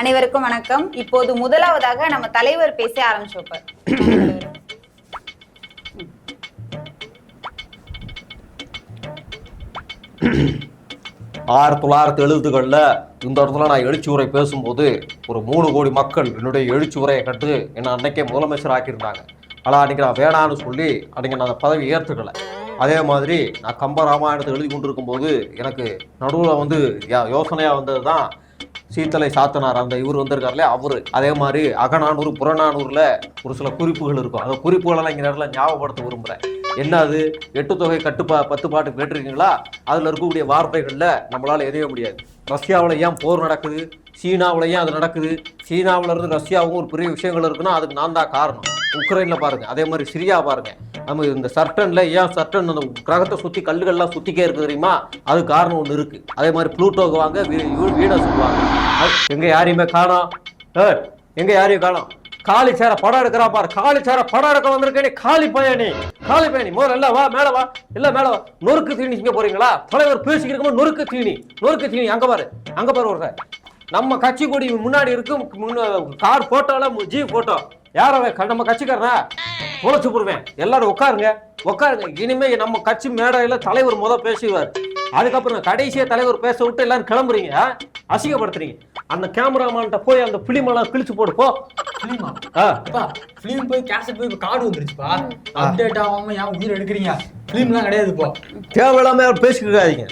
அனைவருக்கும் வணக்கம். இப்போது முதலாவதாக நம்ம தலைவர் பேச ஆரம்பிச்சிருப்பார் ஆயிரத்தி தொள்ளாயிரத்தி எழுபதுகளில் இந்த இடத்துல நான் எழுச்சி உரை பேசும்போது ஒரு மூணு கோடி மக்கள் என்னுடைய எழுச்சி உரையை கண்டு என்னை அன்னைக்கே முதலமைச்சர் ஆக்கியிருந்தாங்க. ஆனால் அன்றைக்கி நான் வேணான்னு சொல்லி அன்றைக்கி நான் அந்த பதவி ஏற்றுக்கலை. அதே மாதிரி நான் கம்ப ராமாயணத்தை எழுதி கொண்டிருக்கும் போது எனக்கு நடுவில் வந்து யா- வந்தது தான் சீத்தலை சாத்தனார் அந்த இவர் வந்திருக்காருலே அவர். அதே மாதிரி அகநானூறு புறநானூரில் ஒரு சில குறிப்புகள் இருக்கும். அந்த குறிப்புகளெல்லாம் இங்கே நேரத்தில் ஞாபகப்படுத்த விரும்புகிறேன் என்ன அது? எட்டு தொகை கட்டுப்பா பத்து பாட்டு கேட்டிருக்கீங்களா? அதில் இருக்கக்கூடிய வார்த்தைகளில் நம்மளால் எதைய முடியாது. ரஷ்யாவில் ஏன் போர் நடக்குது? சீனாவில் ஏன் அது நடக்குது? சீனாவிலேருந்து இருந்து ஒரு பெரிய விஷயங்கள் இருக்குன்னா அதுக்கு நான் தான் காரணம். உக்ரைனில் பாருங்கள் அதே மாதிரி சிரியா பாருங்கள் நம்ம இந்த சர்டனில் ஏன் சர்டன் அந்த கிரகத்தை சுற்றி கல்லுகள்லாம் சுற்றிக்கே இருக்கு தெரியுமா? அது காரணம் ஒன்று இருக்குது அதே மாதிரி ப்ளூட்டோக்கு வாங்க வீடை சொல்லுவாங்க எங்கே யாரையுமே காணோம். ஏய், எங்கே யாரையும் காணோம். காலி சேர படம் எடுக்கிறா பாரு. காலி சேர படம் எடுக்க வந்திருக்கே நீ. காலி பயணி காலி பயணி முதல்ல இல்லை வா மேலே வா. இல்லை மேலே வா. நொறுக்கு தீனி இங்கே போறீங்களா? தலைவர் பேசிக்கிட்டு இருக்கும்போது நொறுக்கு தீனி. நொறுக்கு தீனி. அங்கே பாரு. அங்கே பாரு ஒரு நம்ம கட்சி கொடி முன்னாடி இருக்கும் கார் போட்டோல ஜி போட்டோ யார் நம்ம கட்சிக்காரனா தொலைச்சு போடுவேன். எல்லாரும் உட்காருங்க. உட்காருங்க. இனிமே நம்ம கட்சி மேடையில தலைவர் முத பேசுவார் அதுக்கப்புறம் கடைசியா தலைவர் பேச விட்டு எல்லாரும் கிளம்புறீங்க? அசிங்கப்படுத்துறீங்க. அந்த கேமராமேன்ட்ட போய் அந்த பிலிமெல்லாம் கிழிச்சு போடு போ. ஃபிலிமா ஆ. அப்பா ஃபிலிம் போய் கேசட் போய் கார்டு வந்துருச்சுப்பா. அப்டேட் ஆகாம ஏன் உயிர் எடுக்கிறீங்க? ஃபிலிம்லாம் கிடையாது இப்போ. தேவையில்லாம பேசிக்காதீங்க